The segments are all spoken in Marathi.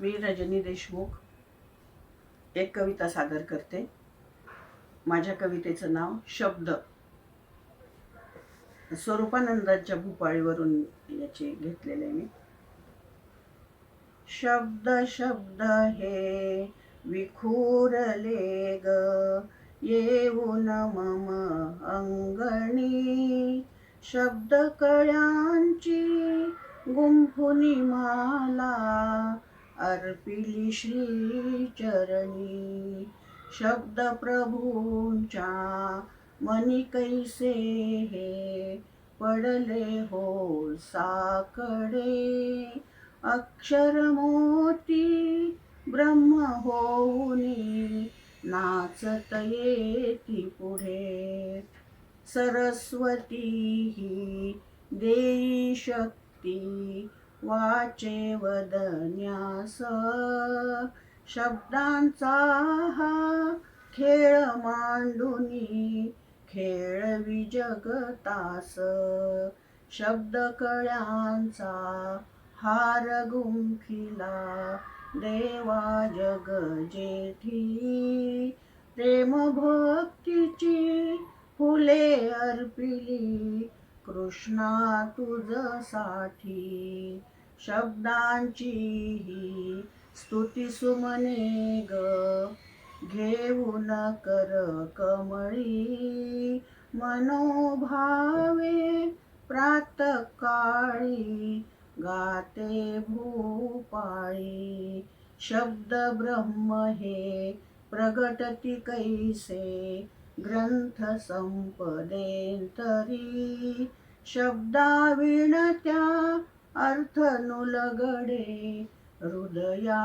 मी रजनी देशमुख एक कविता सादर करते. माझ्या कवितेचं नाव शब्द. स्वरूपानंदांच्या भूपाळीवरून याचे घेतलेले आहे मी. शब्द शब्द हे विखुरले ग येऊन मम अंगणी. शब्द कळ्यांची गुंफुनी माला अर्पिली श्रीचरणी शब्द प्रभूंच्या मनी कैसे हे? पडले हो साकडे अक्षर मोती ब्रह्म होऊनी नाचत येती पुढे. सरस्वती ही देई शक्ती वाचे वदन्यास. शब्दांचा हा खेळ मांडुनी खेळवी जगतास. शब्द कळ्यांचा हार गुंफिला देवा जग जेठी. प्रेम भक्तीची फुले अर्पिली कृष्णा तुझसाठी शब्दांची ही स्तुती सुमने ग. घेऊन कर कमळी मनोभावे प्रातकाळी गाते भूपाळी. शब्द ब्रह्म हे प्रगटती कैसे? ग्रंथ संपदेंतरी तरी शब्दाविणत्या अर्थ नुलगडे हृदया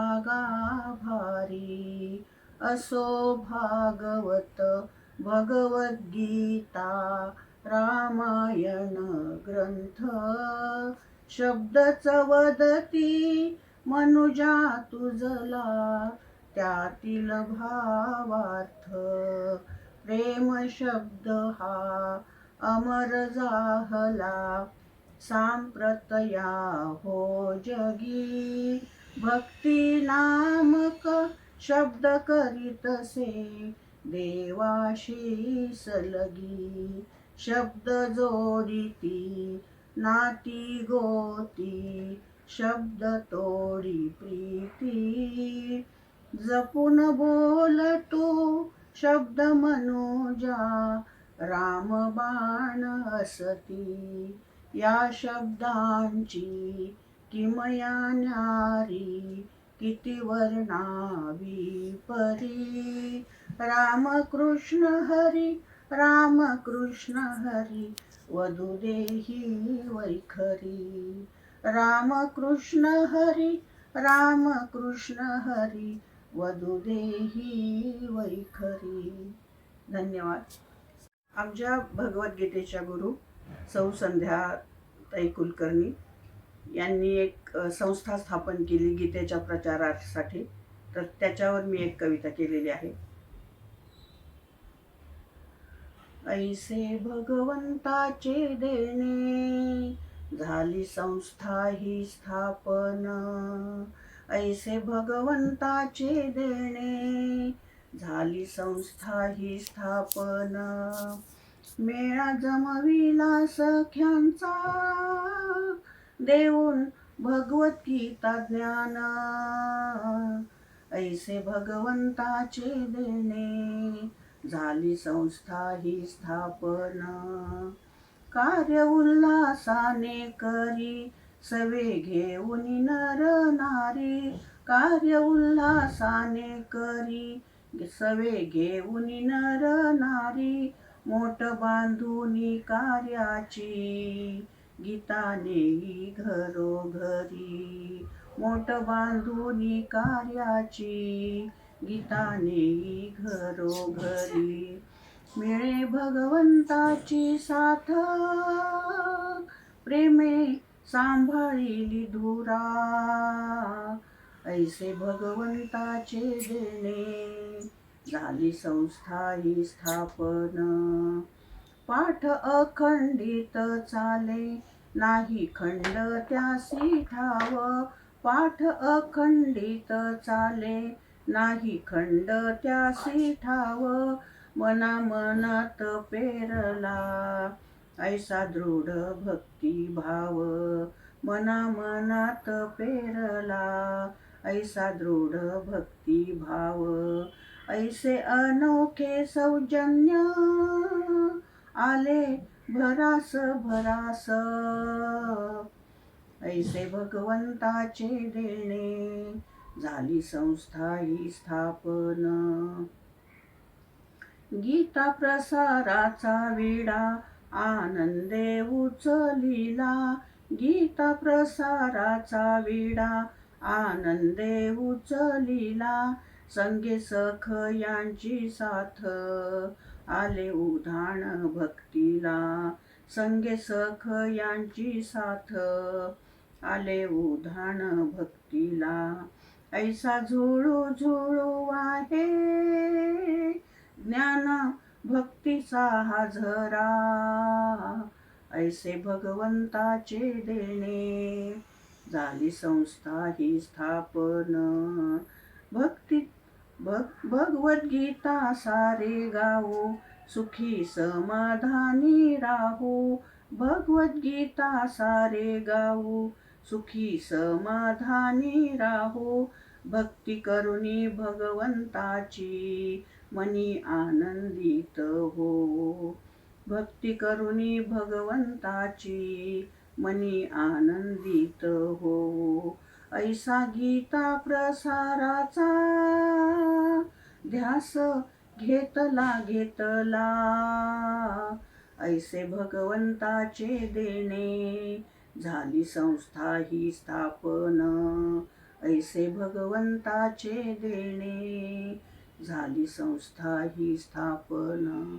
असो भागवत भगवद्गीता रामायण ग्रंथ शब्दच वदती मनुजा तुझला त्यातील भावार्थ. प्रेम शब्द हा अमर जाहला. सांप्रतया हो जगी. भक्ती नामक शब्द करीतसे देवाशी सलगी. शब्द जोडिती नाती गोती. शब्द तोडी प्रीती. जपून बोल तू शब्द मनोजा रामबाण असती. या शब्दांची किमया न्यारी किती वर्णावी परी. रामकृष्ण हरी रामकृष्ण हरी वधू देही वैखरी. रामकृष्ण हरी रामकृष्ण हरी वधू देही वैखरी. धन्यवाद. आमच्या भगवद्गीतेच्या गुरु सौ संध्या ताई कुलकर्णी यांनी एक संस्था स्थापन केली गीतेच्या प्रचारासाठी. तर त्याच्यावर मी एक कविता केलेली आहे. ऐसे भगवंताचे देणे झाली संस्था ही स्थापन. ऐसे भगवंताचे देणे. झाली संस्था ही स्थापन. मेळा जमविला सख्यांचा. देऊन भगवद्गीता ज्ञान. ऐसे भगवंताचे देणे. झाली संस्था ही स्थापन. कार्य उल्हासाने करी सवे घेऊन नर नारी कार्य उल्हासाने करी. सवे घेऊन नर नारी मोठ बांधुनी कार्याची. गीताने घरोघरी मोठ बांधुनी कार्याची. गीताने घरोघरी मिळे भगवंताची साथ. प्रेमे सांभाळिली धुरा. ऐसे भगवंताचे देणे झाली संस्था ही स्थापन. पाठ अखंडित चाले नाही खंड त्यासी ठाव. पाठ अखंडित चाले नाही खंड त्यासी ठाव. मना मनात पेरला ऐसा दृढ भक्ती भाव मना मनात पेरला. ऐसा दृढ भक्ती भाव ऐसे अनोखे सौजन्य आले भरास भरास. ऐसे भगवंताचे देणे झाली संस्था ही स्थापन. गीता प्रसाराचा विडा आनंदे उचलिला. गीता प्रसाराचा विडा आनंदे उचलिला. संगे सख यांची साथ आले उधाण भक्तीला. संगे सख यांची साथ आले उधाण भक्तीला. ऐसा झुळू झुळू आहे ज्ञान भक्तीचा हा झरा. ऐसे भगवंताचे देणे. झाली संस्था ही स्थापन. भक्ती भग भगवद्गीता सारे गावो. सुखी समाधानी राहू. भगवद्गीता सारे गावो. सुखी समाधानी राहो. भक्ती करुणी भगवंताची मनी आनंदित हो. भक्ती करुणी भगवंताची मनी आनंदित हो. ऐसा गीता प्रसाराचा ध्यास घेतला घेतला. ऐसे भगवंताचे देणे झाली संस्था ही स्थापन. ऐसे भगवंताचे देणे झाली संस्था ही स्थापन.